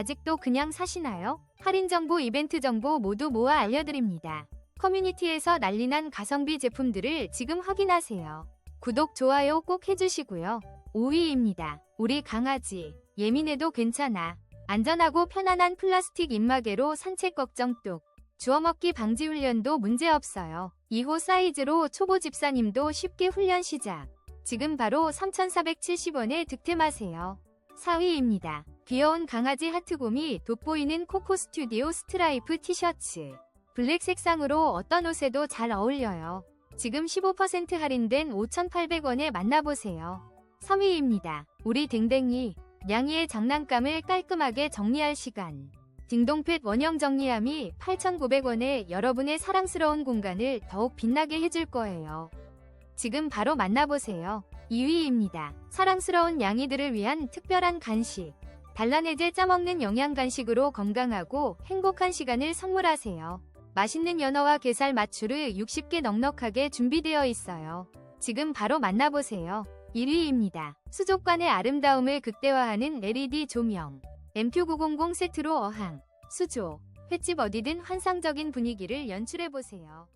아직도 그냥 사시나요? 할인 정보, 이벤트 정보 모두 모아 알려드립니다. 커뮤니티에서 난리난 가성비 제품들을 지금 확인하세요. 구독, 좋아요 꼭 해주시고요. 5위입니다. 우리 강아지. 예민해도 괜찮아. 안전하고 편안한 플라스틱 입마개로 산책 걱정 뚝. 주워먹기 방지 훈련도 문제없어요. 2호 사이즈로 초보 집사님도 쉽게 훈련 시작. 지금 바로 3,470원에 득템하세요. 4위입니다. 귀여운 강아지 하트곰이 돋보이는 코코 스튜디오 스트라이프 티셔츠. 블랙 색상으로 어떤 옷에도 잘 어울려요. 지금 15% 할인된 5,800원에 만나보세요. 3위입니다. 우리 댕댕이. 냥이의 장난감을 깔끔하게 정리할 시간. 딩동펫 원형 정리함이 8,900원에 여러분의 사랑스러운 공간을 더욱 빛나게 해줄 거예요. 지금 바로 만나보세요. 2위입니다. 사랑스러운 양이들을 위한 특별한 간식. 단란해제 짜먹는 영양 간식으로 건강하고 행복한 시간을 선물하세요. 맛있는 연어와 게살 마추를 60개 넉넉하게 준비되어 있어요. 지금 바로 만나보세요. 1위입니다. 수족관의 아름다움을 극대화하는 LED 조명. MQ900 세트로 어항, 수조, 횟집 어디든 환상적인 분위기를 연출해보세요.